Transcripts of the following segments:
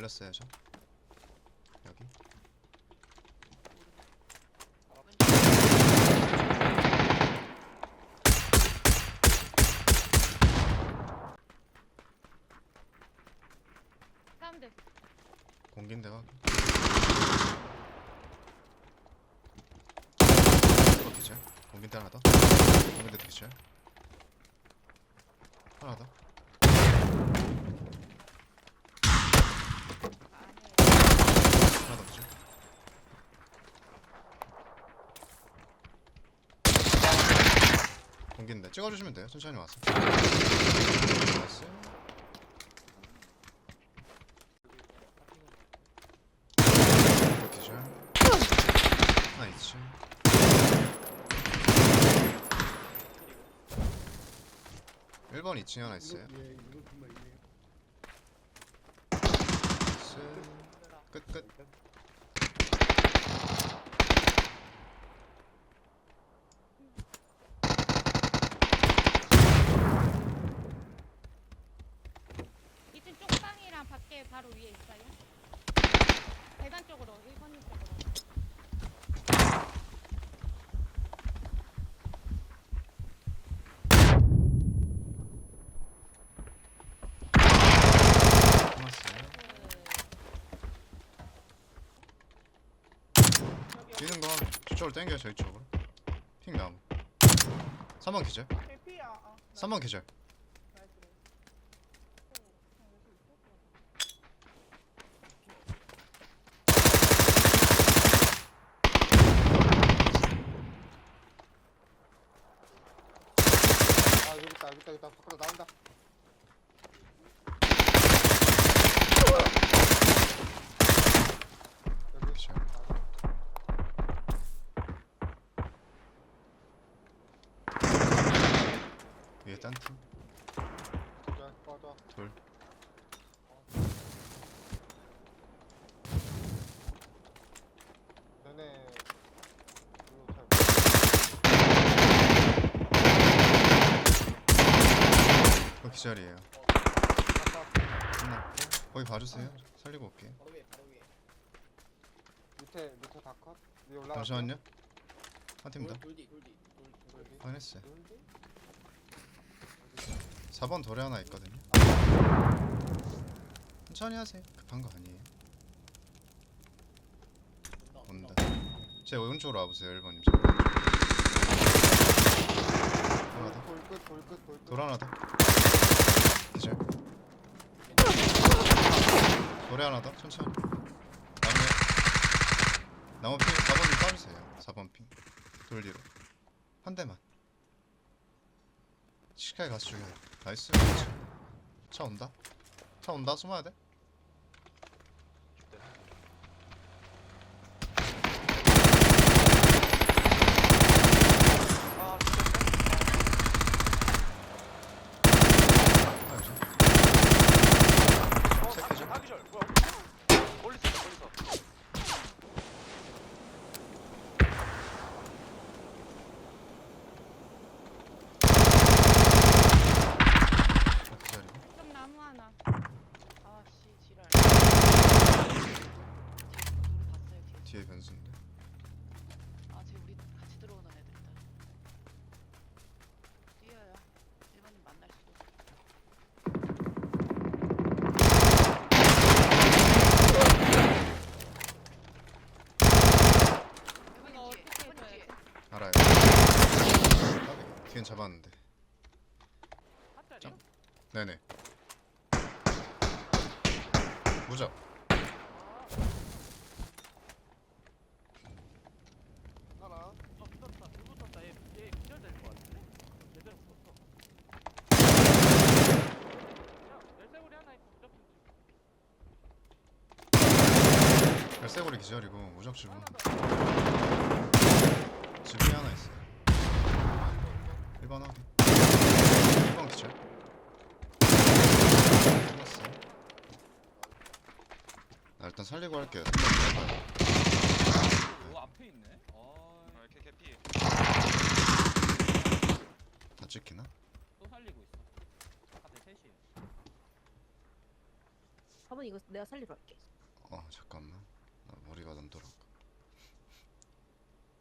걸렸어요 저 여기. 사람들 공긴데가? 기절 공긴데 하나 더 공긴데 기절 하나 더 하나 더 기절 공긴데 찍어주시면 돼요. 천천히 와서. 나이스. 기절 나이스 1번 2층에 하나 있어요. 끝끝 이층 쪽방이랑 밖에 바로 위에 있어요. 계단 쪽으로 1번님 쪽으로. 끝났어요 뛰는 거 저쪽으로 당겨요 저희 쪽으로 핑 나무 3번 기절 개피야. 아, 3번 기절 나이스. 아 여기 있다 있다 밖으로 나온다. 여기 위에 딴팀. 돌 얘네 이거 잘 그 기절이에요. 끝났고. 거기 봐주세요. 살리고 올게요 바로 위에 바로 위에 밑에 밑에 다 컷. 위에 올라가. 잠시만요. 한 팀 더. 돌 돌. 돌디? 4번 돌에 하나 있거든요. 천천히 하세요. 급한 거 아니에요. 온다. 제 오른쪽으로 와보세요 1번님. 하나 더 돌끝 돌끝 돌끝. 돌 하나 더 기절 돌에 하나 더? 천천히. 나무에 나무 핑 4번 좀 따주세요. 4번 핑돌 뒤로. 한 대만. 시카에 가서 죽여야 돼 나이스. 차 온다. 차 온다. 숨어야 돼 네네 무적 하나. 어, 붙었다. 불 붙었다. 얘, 얘 기절될 것 같은데? 제대로 붙었어. 야, 열쇠고리 하나 있고 무조건 집. 열쇠고리 기절이고 무적 하나 더. 지붕이 하나 있어요 1번 확인 1번 기절 끝났어 나 일단 살리고 할게요 오 앞에 있네. 아, 이렇게 개피 다 찍히나? 또 살리고 있어. 내 셋이에요. 4번 이거 내가 살리러 갈게. 어 잠깐만 나 머리가 안 돌아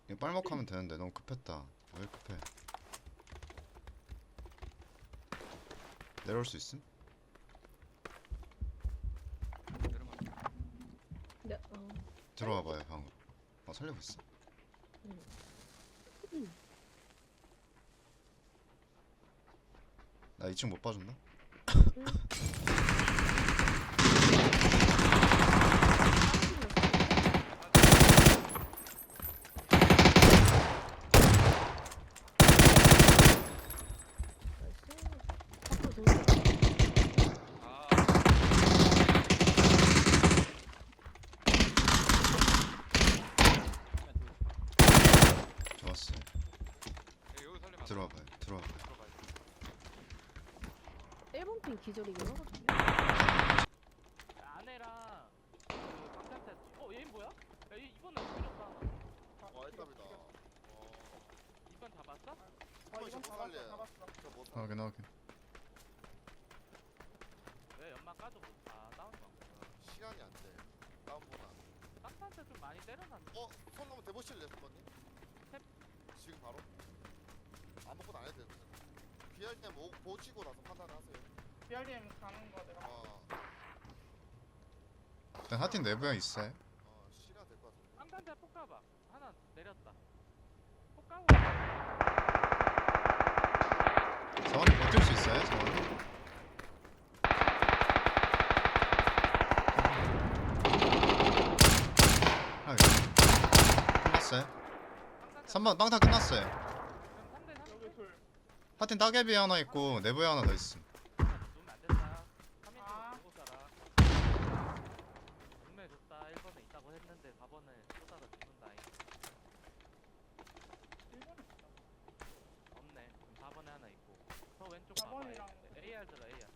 이거 빨먹하면 되는데 너무 급했다 왜 급해 내려올 수 있음? 네, 어. 들어와 봐요 방으로 어 살리고 있어 음. 나 2층 못 봐준다? 좋았어 여기 살리면 들어와 봐요. 들어와 봐요. 들어가야 돼 1번 핀 기절이긴 하거든요. 아내랑 그 강남자 어 얘는 뭐야? 야 얘 이번 날 죽였다 와 일답이다 이번 잡았어? 어 이건 잡았어. 잡았어. 저못 확인 확인. 왜 연막 까도 못아 다운 방 시간이 안 돼. 다운보다. 쌍판차 좀 많이 때려놨네. 어? 손 넘어 대보실래 손님? 탭. 지금 바로? 아무것도 안 해도 돼때 뭐, 보시고 나서 판단을 하세요. BRDM 가는 거 내가 어, 일단 하틴 내부에 있어요. 어 시간 될것 같은데. 쌍판차 폭 가봐. 하나 내렸다. 폭 가고. 자원이 버틸 수 있어요 자원이? 아 이거 끝났어요 3번 빵타 끝났어요. 그럼 3대 3 여기 둘 하틴 따개비 하나 있고 내부에 하나 더 있음 누면 안 된다 3인 아. 보고 살아 분명히 좋다 1번에 있다고 했는데 4번에 쏟아다 죽는다잉 1번에 있어 없네 그럼 4번에 하나 있고 저 왼쪽 봐봐 4번이랑 AR 들어 AR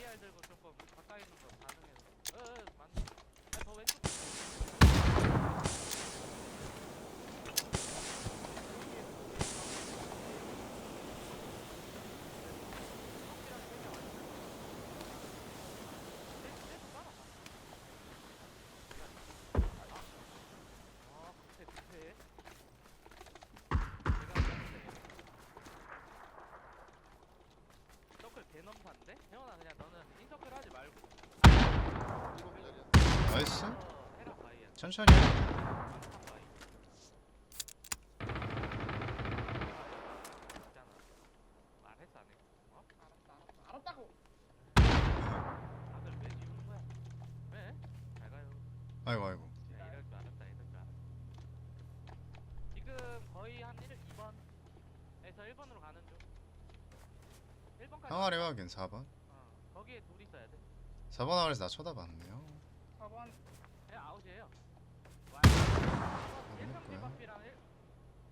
AR 들고 조금 가까이 있는 거 가능해서 어어 맞네 야, 저 왼쪽 아, 급해, 급해. 내가 했는데. 서클 개넘사인데? 혜원아 그냥 너는 인서클 하지 말고 이거 기다려 나이스 어, 해라 바이야 천천히 해. 깜깜 바이 있잖아 말했어 안 했어? 어? 알았다 알았다 알았다고 다들 왜 지우는 거야? 왜? 잘 가요 아이고 아이고 야, 이럴 줄 알았다 이럴 줄 알았다 지금 거의 한 1, 2번에 서 1번으로 가는 중 1번까지 항아리 확인 4번? 어, 거기에 둘 있어야 돼. 4번 항아리에서 나 쳐다봤네요 4번 예, 아웃이에요. 와. 일평지 거야? 바피랑 일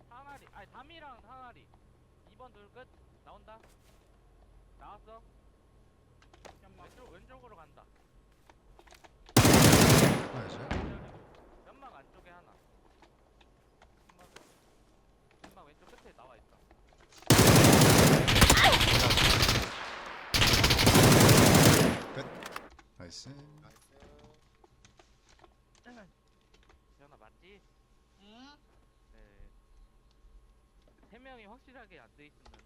항아리, 아니 담이랑 항아리. 2번 둘 끝. 나온다. 나왔어. 연막 왼쪽 왼쪽으로 간다. 나이스. 연막 안쪽에 하나. 연막, 연막 왼쪽 끝에 나와 있다. 나이스 나이스 지현아 맞지? 응? 네. 세 명이 확실하게 안 돼 있으면은